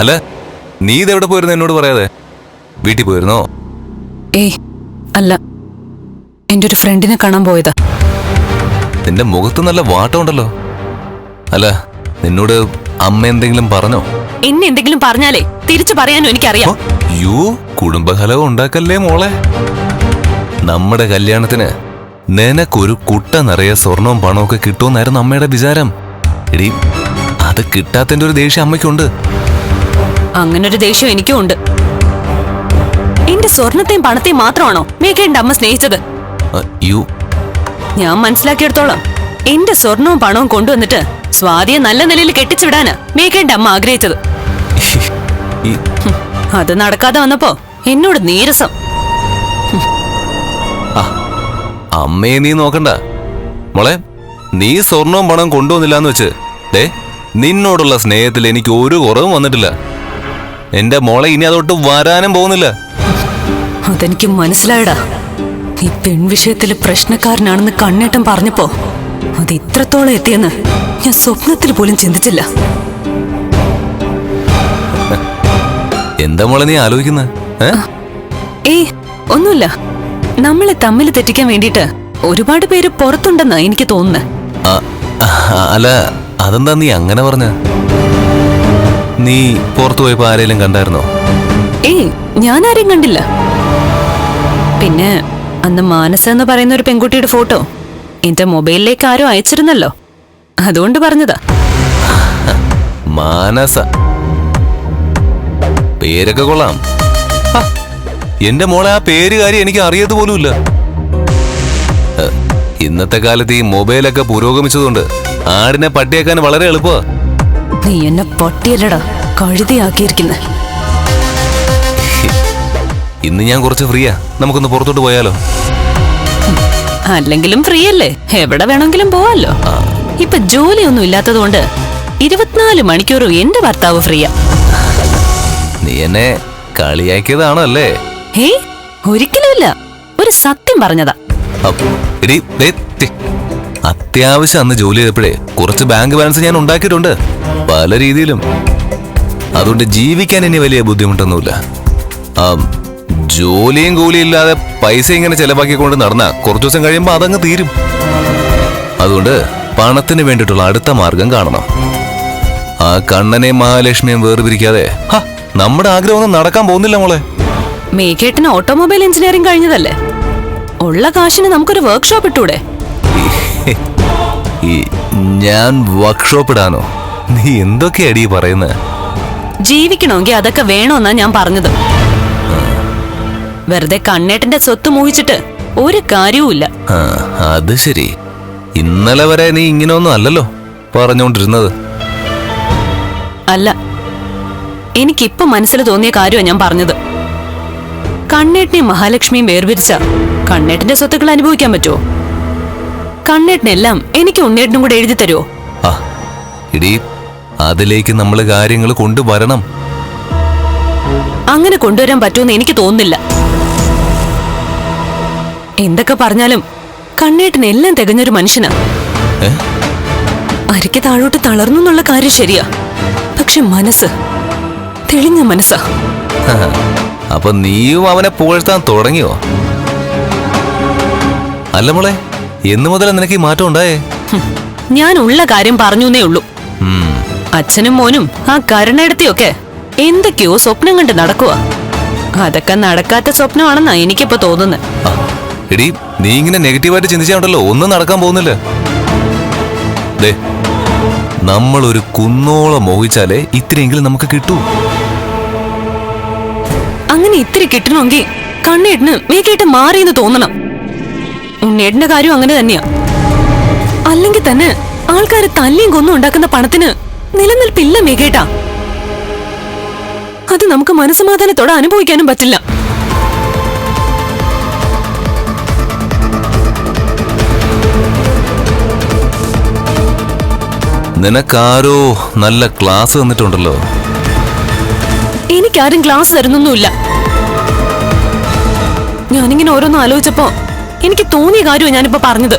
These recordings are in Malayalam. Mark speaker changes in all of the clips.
Speaker 1: അല്ല നീ ഇതെവിടെ പോയിരുന്നു എന്നോട് പറയാതെ? വീട്ടിൽ പോയിരുന്നോ?
Speaker 2: ഏയ് അല്ല. എന്റെ ഒരു ഫ്രണ്ടിനെ കാണാൻ പോയതാ.
Speaker 1: നിന്റെ മുഖത്ത് നല്ല വാട്ടമുണ്ടല്ലോ അല്ല നിന്നോട് അമ്മ എന്തെങ്കിലും പറഞ്ഞോ?
Speaker 2: എന്നെ എന്തെങ്കിലും പറഞ്ഞാലേ തിരിച്ചു പറയാനും എനിക്കറിയാം.
Speaker 1: യൂ കുടുംബകലഹം ഉണ്ടാക്കല്ലേ മോളെ? നമ്മുടെ കല്യാണത്തിന് നിനക്കൊരു കുട്ട നിറയെ സ്വർണവും പണവും ഒക്കെ കിട്ടുമെന്നായിരുന്നു അമ്മയുടെ വിചാരം. എടി അത് കിട്ടാത്തതിന്റെ ഒരു ദേഷ്യം അമ്മയ്ക്കുണ്ട്.
Speaker 2: അങ്ങനൊരു ദേഷ്യം എനിക്കും ഉണ്ട്. എന്റെ സ്വർണത്തെയും പണത്തെയും മാത്രമാണോ മേഘയുടെ അമ്മ സ്നേഹിച്ചത്?
Speaker 1: യു
Speaker 2: ഞാൻ മനസ്സിലാക്കിയെടുത്തോളാം. എന്റെ സ്വർണവും പണവും കൊണ്ടുവന്നിട്ട് സ്വാതിയെ നല്ല നിലയിൽ കെട്ടിച്ചുവിടാന് മേഘയുടെ അമ്മ ആഗ്രഹിച്ചത്. അത് നടക്കാതെ വന്നപ്പോ എന്നോട് നീരസം.
Speaker 1: അമ്മയെ നീ നോക്കണ്ട. മോളെ നീ സ്വർണവും പണവും കൊണ്ടുവന്നില്ലാന്ന് വെച്ച് ദേ നിന്നോടുള്ള സ്നേഹത്തിൽ എനിക്ക് ഒരു കുറവും വന്നിട്ടില്ല. എന്റെ മോളെ ഇനി അതോട്ട് വരാനും പോകുന്നില്ല.
Speaker 2: അതെനിക്ക് മനസ്സിലായടാ. ഈ പെൺവിഷയത്തിൽ പ്രശ്നക്കാരനാണെന്ന് കണ്ണേട്ടം പറഞ്ഞപ്പോ അത് ഇത്രത്തോളം എത്തിയെന്ന് ഞാൻ സ്വപ്നത്തിൽ പോലും ചിന്തിച്ചില്ല.
Speaker 1: എന്താ മോളെ നീ ആലോചിക്കുന്നത്
Speaker 2: ഏയ് ഒന്നുമില്ല. നമ്മളെ തമ്മിൽ തെറ്റിക്കാൻ വേണ്ടിയിട്ട് ഒരുപാട് പേര് പുറത്തുണ്ടെന്നാ എനിക്ക് തോന്നുന്നത്
Speaker 1: അല്ല അതെന്താ നീ അങ്ങനെ പറഞ്ഞ? നീ പുറത്തു പോയപ്പോ ആരെയും കണ്ടായിരുന്നോ?
Speaker 2: ഏയ് ഞാൻ ആരെയും കണ്ടില്ല. പിന്നെ അന്ന് മാനസ എന്ന് പറയുന്ന ഒരു പെൺകുട്ടിയുടെ ഫോട്ടോ എന്റെ മൊബൈലിലേക്ക് ആരോ അയച്ചിരുന്നല്ലോ. അതുകൊണ്ട് പറഞ്ഞതാ.
Speaker 1: മാനസ. പേരൊക്കെ കൊള്ളാം. എന്റെ മോളെ ആ പേര് കാര്യം എനിക്ക് അറിയത് പോലുമില്ല. ഇന്നത്തെ കാലത്ത് ഈ മൊബൈലൊക്കെ പുരോഗമിച്ചതുകൊണ്ട് ആടിനെ പട്ടിയാക്കാൻ വളരെ എളുപ്പമാ.
Speaker 2: നീ എന്നെ പട്ടിയല്ലടാ കഴുതിയാക്കിയിരിക്കുന്നെ.
Speaker 1: ഇന്ന് ഞാൻ കുറച്ച് ഫ്രീയാ. നമുക്കൊന്ന് പുറത്തോട്ട് പോയാലോ?
Speaker 2: അല്ലെങ്കിലും ഫ്രീ അല്ലേ എവിടെ വേണമെങ്കിലും പോവാലോ. ഇപ്പൊ ജോലിയൊന്നും ഇല്ലാത്തതുകൊണ്ട് ഇരുപത്തിനാല് മണിക്കൂറും എന്റെ ഭർത്താവ് ഫ്രീയാ.
Speaker 1: നീ എന്നെ കളിയാക്കിയതാണോ അല്ലേ
Speaker 2: ഹേയ് ഒരിക്കലുമില്ല. ഒരു സത്യം പറഞ്ഞതാ.
Speaker 1: എടി. അത്യാവശ്യം അന്ന് ജോലി ചെയ്തപ്പോഴേ കുറച്ച് ബാങ്ക് ബാലൻസ് ഞാൻ ഉണ്ടാക്കിയിട്ടുണ്ട്. പല രീതിയിലും. അതുകൊണ്ട് ജീവിക്കാൻ ഇനി വലിയ ബുദ്ധിമുട്ടൊന്നുമില്ല. ആ, ജോലിയും കൂലിയും ഇല്ലാതെ പൈസ ഇങ്ങനെ ചെലവാക്കിക്കൊണ്ട് നടന്ന കുറച്ചു ദിവസം കഴിയുമ്പോൾ അതങ്ങ് തീരും. അതുകൊണ്ട് പണത്തിന് വേണ്ടിയിട്ടുള്ള അടുത്ത മാർഗം കാണണം. ആ കണ്ണനെയും മഹാലക്ഷ്മിയും വേർപിരിക്കാതെ. നമ്മുടെ ആഗ്രഹമൊന്നും നടക്കാൻ പോകുന്നില്ല മോളെ.
Speaker 2: മേഘേട്ടന് ഓട്ടോമൊബൈൽ എഞ്ചിനീയറിംഗ് കഴിഞ്ഞതല്ലേ? ഉള്ള കാശിന് നമുക്കൊരു വർക്ക്ഷോപ്പ് ഇട്ടൂടെ?
Speaker 1: ഈ- ഞാൻ വർക്ക്ഷോപ്പ് ഇടാനോ നീ എന്തൊക്കെയാടി പറയുന്നത്
Speaker 2: ജീവിക്കണമെങ്കിൽ അതൊക്കെ വേണമെന്നാ ഞാൻ പറഞ്ഞത്. വെറുതെ കണ്ണേട്ടന്റെ സ്വത്ത് മോഹിച്ചിട്ട് ഒരു കാര്യവുമില്ല.
Speaker 1: ആ, അത് ശരി. ഇന്നലെ വരെ നീ ഇങ്ങനെയൊന്നും അല്ലല്ലോ പറഞ്ഞുകൊണ്ടിരുന്നത്
Speaker 2: അല്ല എനിക്കിപ്പം മനസ്സിൽ തോന്നിയ കാര്യമാണ് ഞാൻ പറഞ്ഞത്. കണ്ണേട്ടനെയും മഹാലക്ഷ്മിയും വേർപിരിച്ച കണ്ണേട്ടന്റെ സ്വത്തുക്കൾ അനുഭവിക്കാൻ പറ്റുമോ? കണ്ണേട്ടനെല്ലാം എനിക്ക് ഉണ്ണേട്ടനും കൂടെ എഴുതി തരുമോ
Speaker 1: ആ ഇടി അതിലേക്ക് നമ്മൾ കാര്യങ്ങൾ കൊണ്ടുവരണം.
Speaker 2: അങ്ങനെ കൊണ്ടുവരാൻ പറ്റുമെന്ന് എനിക്ക് തോന്നുന്നില്ല. എന്തൊക്കെ പറഞ്ഞാലും കണ്ണേട്ടൻ എല്ലാം തികഞ്ഞൊരു മനുഷ്യനാ.
Speaker 1: ഏ?
Speaker 2: അരിക്ക് താഴോട്ട് തളർന്നു എന്നുള്ള കാര്യം ശരിയാ. പക്ഷെ മനസ്സ് തെളിഞ്ഞ മനസ്സാ.
Speaker 1: അപ്പൊ നീയും അവനെ പുകഴ്ത്താൻ തുടങ്ങിയോ? അല്ല മോളെ എന്നു മുതൽ നിനക്ക് ഈ മാറ്റം ഉണ്ടായേ?
Speaker 2: ഞാൻ ഉള്ള കാര്യം പറഞ്ഞേ ഉള്ളൂ.
Speaker 1: ഉം,
Speaker 2: അച്ഛനും മോനും ആ കരുണയെടുത്തിയൊക്കെ എന്തൊക്കെയോ സ്വപ്നം കണ്ട് നടക്കുക അതൊക്കെ നടക്കാത്ത സ്വപ്നമാണെന്നാ എനിക്കിപ്പോ തോന്നുന്നത്
Speaker 1: എടി നീ ഇങ്ങനെ നെഗറ്റീവായിട്ട് ചിന്തിച്ചാണ്ടല്ലോ ഒന്നും നടക്കാൻ പോകുന്നില്ല. നമ്മൾ ഒരു കുന്നോളം മോഹിച്ചാലേ ഇത്രയെങ്കിലും നമുക്ക് കിട്ടൂ.
Speaker 2: അങ്ങനെ ഇത്തിരി കിട്ടണമെങ്കിൽ കണ്ണേട്ടിന് മേക്കേട്ട് മാറിയെന്ന് തോന്നണം. ഉണ്ണേട്ടിന്റെ കാര്യം അങ്ങനെ തന്നെയാ. അല്ലെങ്കിൽ തന്നെ ആൾക്കാര് തല്ലിയും കൊന്നും ഉണ്ടാക്കുന്ന പണത്തിന് നിലനിൽപ്പില്ല മികേട്ടാ അത് നമുക്ക് മനസ്സമാധാനത്തോടെ അനുഭവിക്കാനും പറ്റില്ല.
Speaker 1: നിനക്കാരോ നല്ല ക്ലാസ് തന്നിട്ടുണ്ടല്ലോ?
Speaker 2: എനിക്കാരും ക്ലാസ് തരുന്നൊന്നുമില്ല. ഞാനിങ്ങനെ ഓരോന്ന് ആലോചിച്ചപ്പോ എനിക്ക് തോന്നിയ കാര്യമാണ് ഞാനിപ്പോ പറഞ്ഞത്.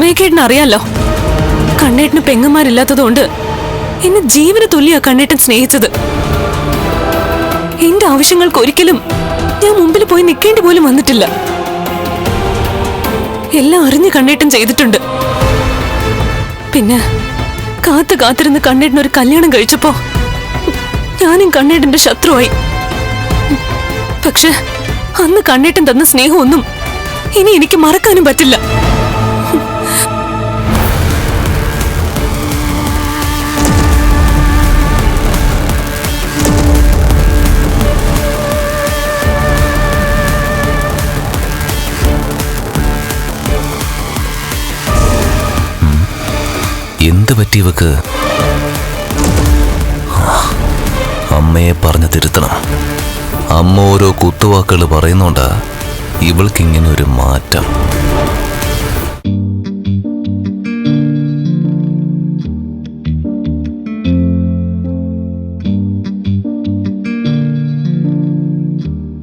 Speaker 2: മേഘേട്ടന് അറിയാലോ. കണ്ണേട്ടന് പെങ്ങന്മാരില്ലാത്തതുകൊണ്ട് എന്നെ ജീവന തുല്യ കണ്ണേട്ടൻ സ്നേഹിച്ചത്. എന്റെ ആവശ്യങ്ങൾക്ക് ഒരിക്കലും ഞാൻ മുമ്പിൽ പോയി നിൽക്കേണ്ടി പോലും വന്നിട്ടില്ല. എല്ലാം അറിഞ്ഞ് കണ്ണേട്ടൻ ചെയ്തിട്ടുണ്ട്. പിന്നെ കാത്തു കാത്തിരുന്ന് കണ്ണേട്ടൻ ഒരു കല്യാണം കഴിച്ചപ്പോ ഞാനും കണ്ണേട്ടന്റെ ശത്രുവായി. പക്ഷെ അന്ന് കണ്ണേട്ടൻ തന്ന സ്നേഹമൊന്നും ഇനി എനിക്ക് മറക്കാനും പറ്റില്ല.
Speaker 1: എന്ത് പറ്റി ഇവക്ക്? അമ്മയെ പറഞ്ഞു തിരുത്തണം. അമ്മ ഓരോ കുത്തുവാക്കുകൾ പറയുന്നുണ്ട്. ഇവൾക്കിങ്ങനെ ഒരു മാറ്റം.